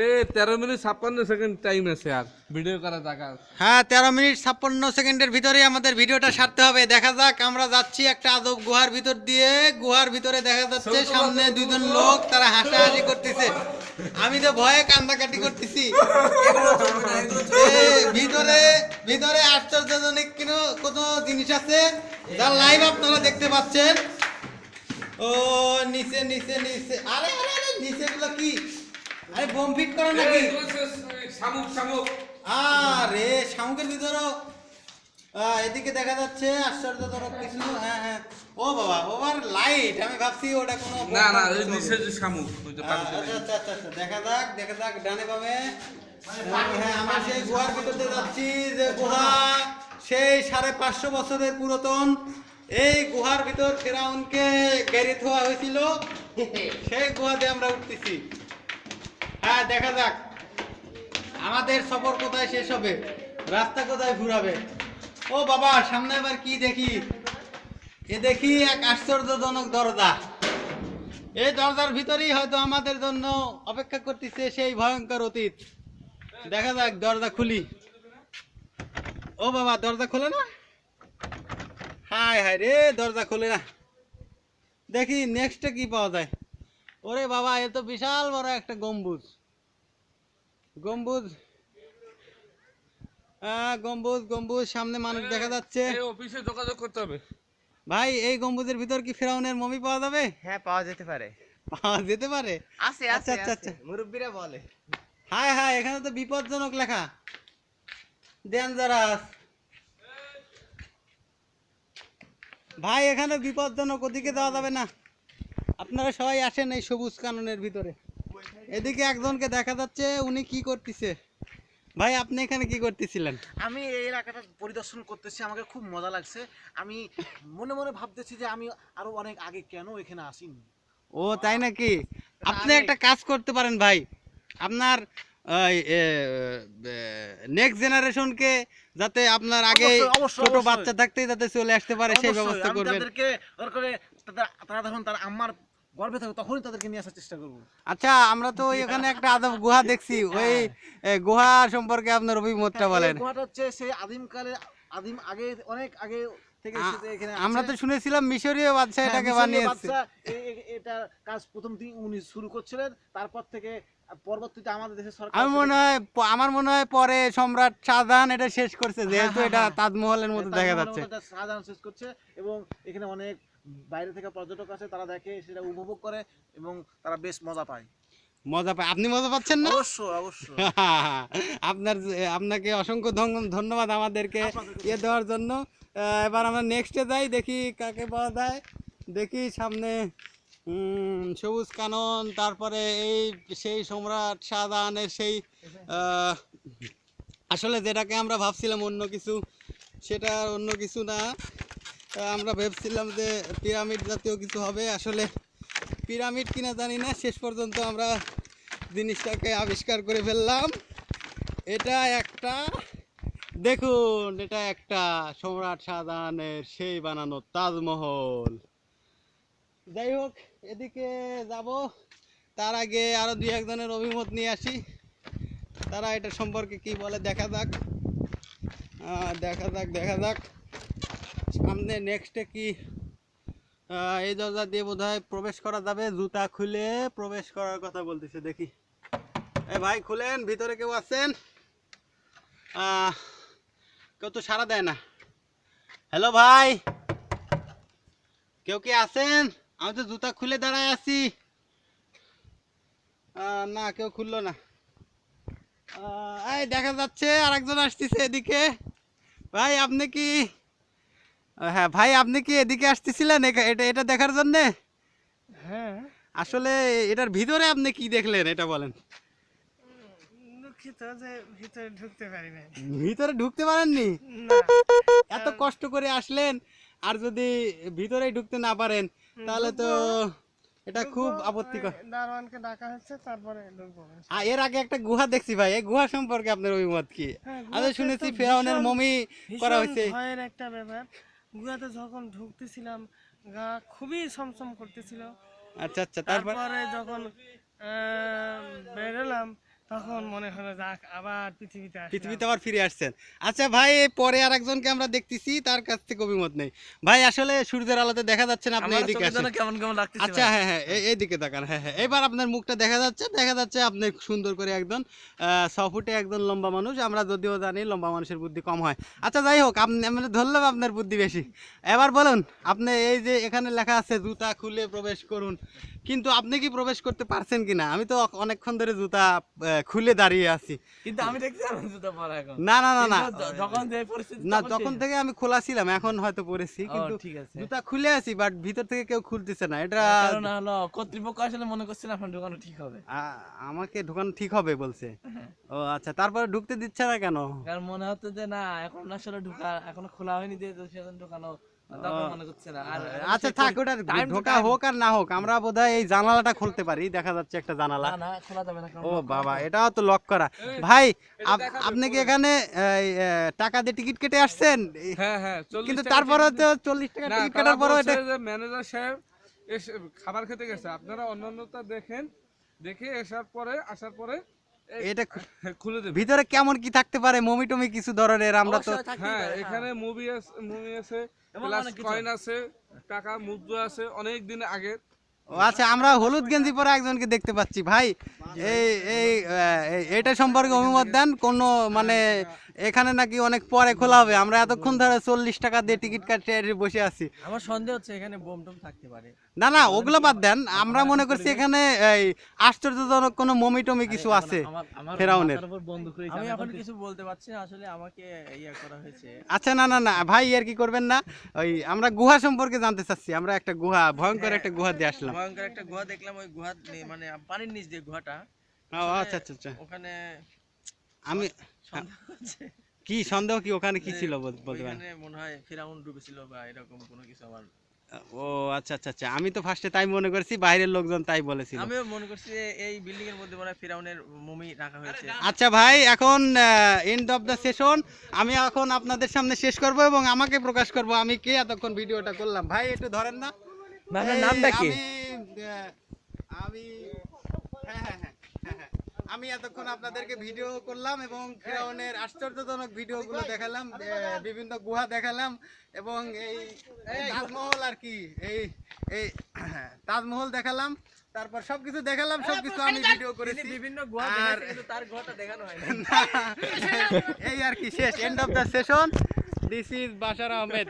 এ তেরো মিনিট ছাপ্পান্ন second time আছে আর। ভিডিও করা জায়গা হ্যাঁ তেরো মিনিট ছাপ্পান্ন সেকেন্ডের ভিতরে আমাদের ভিডিওটা সারতে হবে। দেখা যাক আমরা যাচ্ছি একটা আদব গুহার ভিতর দিয়ে। গুহার ভিতরে দেখা যাচ্ছে সামনে দুইজন লোক তারা হাসাহাসি করতেছে। আমি তো ভয়ে কান্দাকাটি করতেছি। ভিতরে ভিতরে আশ্চর্যজনক কোনো কোনো জিনিস আছে? যার লাইভ আপনারা দেখতে পাচ্ছেন। ও নিচে নিচে নিচে। আরে আরে আরে বোম করো নাকি? শামুক শামুক। আরে শামুকের ভিতরেও আহ, এদিকে দেখা যাচ্ছে আশ্চর্য আশ্চর্যজনক কিছু হ্যাঁ হ্যাঁ। ও বাবা ওভার লাইট আমি ভাবছি ওটা কোনো না না ওই নিচে যে শামুক ওই যে আহ, আচ্ছা আচ্ছা আচ্ছা আচ্ছা, দেখা যাক দেখা যাক ডানে বামে। হ্যাঁ আমরা সেই গুহার ভিতরে যাচ্ছি যে গুহা সেই সাড়ে পাঁচশো বছরের পুরাতন। এই গুহার ভিতর ফেরাউনকে গেড়ে থোয়া হয়েছিল। সেই গুহাতে আমরা উঠতেছি। হ্যাঁ দেখা যাক। আমাদের সফর কোথায় শেষ হবে? রাস্তা কোথায় ঘুরাবে? ও বাবা, সামনে এবার কি দেখি? এ দেখি এক আশ্চর্যজনক দরজা। এই দরজার ভিতরেই হয়তো আমাদের জন্য অপেক্ষা করতেছে সেই ভয়ঙ্কর অতীত। দেখা যাক, দরজা খুলি। ও বাবা, দরজা খোলে না? হায় হায় রে, দরজা খোলে না। দেখি নেক্সটে কি পাওয়া যায়? ওরে বাবা এ তো বিশাল বড় একটা গম্বুজ। গম্বুজ। গম্বুজ গম্বুজ সামনে মানুষ দেখা যাচ্ছে। অফিসে যোগাযোগ করতে হবে। ভাই এই গম্বুজের ভিতর কি ফেরাউনের মমি পাওয়া যাবে? হ্যাঁ পাওয়া যেতে পারে। পাওয়া যেতে পারে? আছে আচ্ছা, আছে আচ্ছা, আচ্ছা। আচ্ছা। মুরব্বীরা বলে। হায় হায় এখানে তো বিপজ্জনক লেখা। ডেঞ্জারাস ভাই এখানে বিপজ্জনক ওদিকে যাওয়া যাবে না। আপনারা সবাই আসেন এই সবুজ কাননের ভিতরে। এদিকে একজনকে দেখা যাচ্ছে উনি কি করতেছে? ভাই আপনি এখানে কি করতেছিলেন? আমি এই এলাকাটা পরিদর্শন করতেছি আমাকে খুব মজা লাগছে। আমি মনে মনে ভাবতেছি যে আমি আরও অনেক আগে কেন এখানে আসিনি? ও তাই নাকি? আপনি একটা কাজ করতে পারেন ভাই। আপনার নেক্সট জেনারেশনকে যাতে আপনার আগে ছোট বাচ্চা থাকতেই যাতে চলে আসতে পারে সেই ব্যবস্থা করবেন। তাদেরকে তারা যখন তার আমার গর্বে থাকবে তখনই তাদেরকে নিয়ে আসার চেষ্টা করব। আচ্ছা আমরা তো এখানে একটা আদব গুহা দেখছি ওই গুহা সম্পর্কে আপনার অভিমতটা বলেন। গুহাটা হচ্ছে সেই আদিমকালে আদিম আগে অনেক আগে আমরা তো শুনেছিলাম মিশরীয় বাদশা হ্যাঁ, এটাকে বানিয়েছে। এটা কাজ প্রথম দিন উনি শুরু করছিলেন তারপর থেকে পরবর্তীতে আমাদের দেশের সরকার আমি মনে হয় আমার মনে হয় পরে সম্রাট শাহজাহান এটা শেষ করছে যেহেতু হ্যাঁ, এটা হ্যাঁ। তাজমহলের মতো দেখা যাচ্ছে। শাহজাহান শেষ করছে এবং এখানে অনেক বাইরে থেকে পর্যটক আছে তারা দেখে সেটা উপভোগ করে এবং তারা বেশ মজা পায়। মজা পায়। আপনি মজা পাচ্ছেন না? অবশ্যই অবশ্যই। আপনার আপনাকে অসংখ্য ধন্যবাদ আমাদেরকে ইয়ে দেওয়ার জন্য। এবার আমরা নেক্সটে যাই দেখি কাকে পাওয়া যায়। দেখি সামনে সবুজ কানন তারপরে এই সেই সম্রাট শাহজাহানের সেই আহ, আসলে যেটাকে আমরা ভাবছিলাম অন্য কিছু সেটা অন্য কিছু না। আমরা ভেবছিলাম যে পিরামিড জাতীয় কিছু হবে। আসলে পিরামিড কিনা জানি না, শেষ পর্যন্ত আমরা জিনিসটাকে আবিষ্কার করে ফেললাম। এটা একটা, দেখুন, এটা একটা সম্রাট শাহজাহানের সেই বানানো তাজমহল। যাই হোক, এদিকে যাব। তার আগে আরও দুই একজনের অভিমত নিয়ে আসি। তারা এটা সম্পর্কে কি বলে, দেখা যাক। দেখা যাক দেখা যাক। সামনে নেক্সটে কি? এই দরজা দিয়ে বোধ প্রবেশ করা যাবে, জুতা খুলে প্রবেশ করার কথা বলতেছে, দেখি। এ ভাই, খুলেন, ভিতরে কেউ আছেন? কেউ তো সাড়া দেয় না। হ্যালো ভাই, কেউ কি আছেন? আমি তো জুতা খুলে দাঁড়ায় আছি। না, কেউ খুললো না। এই দেখা যাচ্ছে, আরেকজন আসতেছে এদিকে। ভাই, আপনি কি হ্যাঁ ভাই আপনি কি এদিকে আসতেছিলেন? এটা এটা দেখার জন্যে? হ্যাঁ। আসলে এটার ভিতরে আপনি কি দেখলেন? এটা বলেন। ভিতরে ঢুকতে পারি না ভিতরে ঢুকতে পারেননি? এত কষ্ট করে আসলেন আর যদি ভিতরেই ঢুকতে না পারেন তাহলে তো এটা খুব আপত্তিকর। দারোয়ানকে ডাকা হচ্ছে তারপরে আর এর আগে একটা গুহা দেখছি ভাই এই গুহা সম্পর্কে আপনার অভিমত কি? হ্যাঁ, আমি শুনেছি ফেরাউনের মমি করা হয়েছে। ভয়ের একটা ব্যাপার। গুহাতে যখন ঢুকতেছিলাম গা খুবই সমসম করতেছিল। আচ্ছা আচ্ছা তারপরে? যখন বেরোলাম তখন মনে হলো যাক আবার পৃথিবীতে পৃথিবীতে আবার ফিরে আসছেন। আচ্ছা ভাই পরে আর একজনকে আমরা দেখতেছি তার কাছ থেকে অভিমত নেই। ভাই আসলে সূর্যের আলোতে দেখা যাচ্ছে না আপনি এদিকে আসেন। কেমন কেমন লাগতেছে আচ্ছা হ্যাঁ হ্যাঁ এই- এইদিকে তাকান হ্যাঁ হ্যাঁ। এবার আপনার মুখটা দেখা যাচ্ছে দেখা যাচ্ছে আপনি সুন্দর করে একজন আহ, ছ ফুটে একজন লম্বা মানুষ। আমরা যদিও জানি লম্বা মানুষের বুদ্ধি কম হয়। আচ্ছা যাই হোক আপনি আমি ধরলাম আপনার বুদ্ধি বেশি। এবার বলুন আপনি এই যে এখানে লেখা আছে জুতা খুলে প্রবেশ করুন। কিন্তু আপনি কি প্রবেশ করতে পারছেন কিনা? আমি তো অনেকক্ষণ ধরে জুতা খুলে দাঁড়িয়ে আছি। কিন্তু আমি দেখছি জুতা পরা এখন। না না না না। যখন যে পরিস্থিতি না তখন থেকে আমি খোলা ছিলাম এখন হয়তো পরেছি কিন্তু ঠিক আছে। জুতা খুলে আছি বাট ভিতর থেকে কেউ খুলতেছে না। এটা কারণ হলো কর্তৃপক্ষ আসলে মনে করছে না আপনার দোকানে ঠিক হবে। আমাকে ঢোকানো ঠিক হবে বলছে। ও আচ্ছা তারপরে ঢুকতে দিচ্ছে না কেন? কারণ মনে হচ্ছে যে না এখন আসলে ঢোকা এখনও খোলা হয়নি যে সেজন্য ঢোকানো আচ্ছা থাক ওটা ঢোকা হোক আর না হোক আমরা বোধহয় এই জানালাটা খুলতে পারি দেখা যাচ্ছে একটা জানালা। না না খোলা যাবে না কারণ ও বাবা এটাও তো লক করা। ভাই আপনি কি এখানে টাকা দিয়ে টিকিট কেটে আসছেন? হ্যাঁ হ্যাঁ কিন্তু তারপরে তো চল্লিশ টাকা টিকিট তারা কাটার পরও এটা ম্যানেজার সাহেব এসে খাবার খেতে গেছে। আপনারা অন্যান্যতা দেখেন দেখে আসার পরে আসার পরে এটা খুলে দেবে। ভিতরে কেমন কি থাকতে পারে মমি টমি কিছু ধরনের আমরা তো হ্যাঁ এখানে মুভি আছে মুভি আছে প্লাস কয়েন আছে। টাকা মুদ্রা আছে অনেক দিন আগে ও আচ্ছা আমরা হলুদ গেঞ্জি পরে একজনকে দেখতে পাচ্ছি ভাই। এই এই আহ, এই- এটা সম্পর্কে অভিমত দেন কোনো মানে এখানে নাকি অনেক পরে খোলা হবে। আমরা এতক্ষণ ধরে চল্লিশ টাকা দিয়ে টিকিট কাটতে বসে আছি। আমার সন্দেহ হচ্ছে এখানে বোম টোম থাকতে পারে। না না ওগুলো বাদ দেন। আমরা মনে করছি এখানে এই আশ্চর্যজনক কোনো মমি টমি কিছু আছে ফেরাউনের। আমি এখন কিছু বলতে পারছি না আসলে আমাকে ইয়া করা হয়েছে। আচ্ছা না না না ভাই আর কি করবেন না? ওই আমরা গুহা সম্পর্কে জানতে চাচ্ছি। আমরা একটা গুহা ভয়ঙ্কর একটা গুহা দিয়ে আসলাম। ভয়ঙ্কর একটা গুহা দেখলাম ওই গুহা মানে পানির নিচ দিয়ে গুহাটা। আচ্ছা আচ্ছা আচ্ছা। ওখানে আমি কি সন্দেহ কি? ওখানে কি ছিল বলতে পারেন? মনে হয় ফেরাউন ডুবেছিল বা এরকম কোনো কিছু আমার ও আচ্ছা আচ্ছা আচ্ছা। আমি তো ফার্স্টে তাই মনে করছি বাইরের লোকজন তাই বলেছিল। আমিও মনে করছি এই বিল্ডিং এর মধ্যে মনে হয় ফেরাউনের মমি রাখা হয়েছে। আচ্ছা ভাই এখন এন্ড অফ দ্য সেশন আমি এখন আপনাদের সামনে শেষ করব এবং আমাকে প্রকাশ করব। আমি কে এতক্ষণ ভিডিওটা করলাম? ভাই একটু ধরেন না। আপনার নামটা কি? আমি, আমি হ্যাঁ, হ্যাঁ, হ্যাঁ। আমি এতক্ষণ আপনাদেরকে ভিডিও করলাম এবং ফেরাউনের আশ্চর্যজনক ভিডিওগুলো দেখালাম বিভিন্ন গুহা দেখালাম এবং এই তাজমহল আর কি এই এই তাজমহল দেখালাম তারপর সবকিছু দেখালাম সবকিছু আমি ভিডিও করেছি। বিভিন্ন গুহা কিন্তু তার গুহাটা দেখানো হয় এই আর কি শেষ end of the session this is Bashar Ahmed